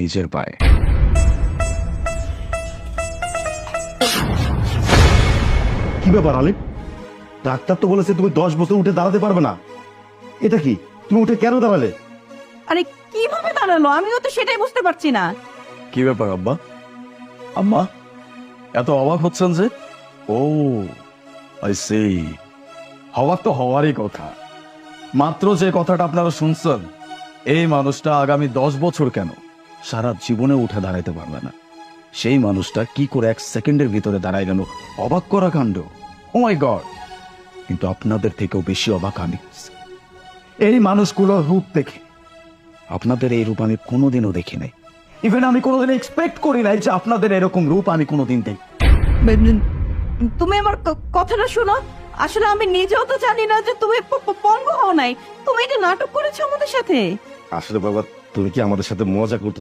নিজের পায়ে। কি ব্যাপার আলিম ডাক্তার তো বলেছে তুমি দশ বছর উঠে দাঁড়াতে পারবে না। এটা কি? তুমি উঠে কেন দাঁড়ালে? আরে কীভাবে দাঁড়াল? আমিও তো সেটাই বুঝতে পারছি না। কি ব্যাপার আব্বা? আম্মা এত অবাক হচ্ছেন যে? ও আই সেই হওয়ার তো হওয়ারই কথা। মাত্র যে কথাটা আপনারা শুনছেন এই মানুষটা আগামী দশ বছর কেন? সারা জীবনে উঠে দাঁড়াইতে পারবে না। সেই মানুষটা কি করে এক সেকেন্ডের ভিতরে দাঁড়ায় গেল? অবাক করা কাণ্ড। ও মাই গড কিন্তু আপনাদের থেকেও বেশি অবাক আমি। এই মানুষগুলোর রূপ দেখে। আপনাদের এই রূপ আমি কোনোদিনও দেখি নাই। ইভেন আমি কোনোদিন এক্সপেক্ট করি নাই যে আপনাদের এরকম রূপ আমি কোনোদিন দেখি। তুমি আমার কথাটা শোনো। আসলে আমি নিজেও তো জানি না যে তুমি পঙ্গু হও নাই। তুমি এটা নাটক করেছ আমাদের সাথে। আসলে বাবা তুমি কি আমাদের সাথে মজা করতে